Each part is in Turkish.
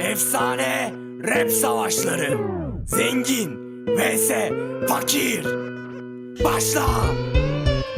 Efsane rap savaşları. Zengin vs fakir. Başla.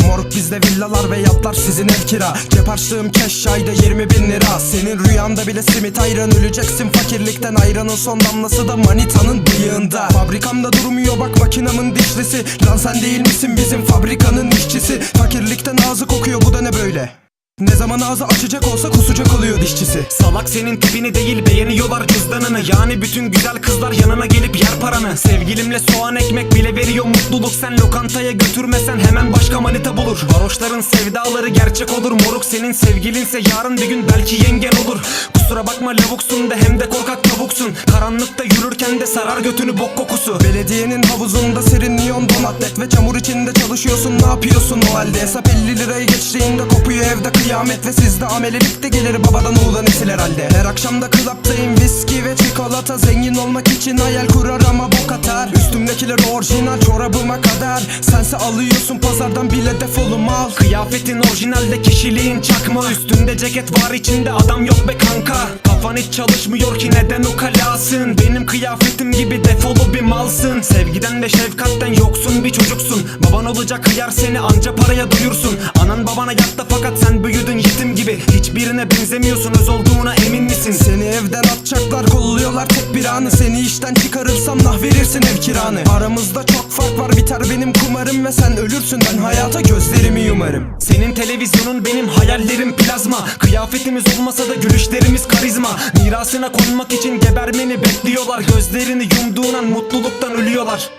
Moruk bizde villalar ve yatlar sizin ev kira. Cep harçlığım cash ayda 20 bin lira. Senin rüyanda bile simit ayran öleceksin Fakirlikten. Ayranın son damlası da manitanın bıyığında. Fabrikamda durmuyor bak makinamın dişlisi. Lan sen değil misin bizim fabrikanın işçisi? Fakirlikten ağzı kokuyor bu da ne böyle ne zaman ağzı açacak olsa kusacak oluyor dişçisi. Salak senin tipini değil beğeniyorlar cüzdanını. Yani bütün güzel kızlar yanına gelip yer paranı. Sevgilimle soğan ekmek bile veriyor mutluluk. Sen lokantaya götürmesen hemen başka manita bulur. Varoşların sevdaları gerçek olur. Moruk Senin sevgilinse yarın bir gün belki yengen olur. Kusura bakma lavuksun da hem de korkak tavuksun. Karanlıkta yürürken de sarar götünü bok kokusu. Belediyenin havuzunda serin neon don atlet Ve çamur içinde çalışıyorsun ne yapıyorsun o halde? Hesap 50 lirayı geçtiğinde kopuyor evde kıyamet Ve sizde amelelik de gelir babadan oğula nesil herhalde Her akşamda klaptayım viski ve çikolata. Zengin olmak için hayal kurar ama bok atar. Üstümdekiler orijinal çorabıma kadar. Sense alıyorsun pazardan bile defolu mal Kıyafetin orijinalde kişiliğin çakma. Üstünde ceket var içinde adam yok be kanka Kafan hiç çalışmıyor ki neden ukalasın? Benim kıyafetim gibi defolu bir malsın. Sevgiden ve şefkatten yoksun bir çocuksun. Baban olacak hıyar seni anca paraya doyursun Anan babana yattı fakat sen büyüdün yetim gibi Hiçbirine benzemiyorsun öz olduğuna emin misin? Seni evden atacaklar kolluyorlar tek bir anı. Seni işten çıkarırsam nah verirsin ev kiranı. Aramızda çok fark var biter benim kumarım Ve sen ölürsün. Ben hayata gözlerimi yumarım. Senin televizyonun benim hayallerim plazma. Kıyafetimiz olmasa da gülüşlerimiz karizma. Mirasına konmak için gebermeni bekliyorlar. Gözlerini yumduğun an mutluluktan ölüyorlar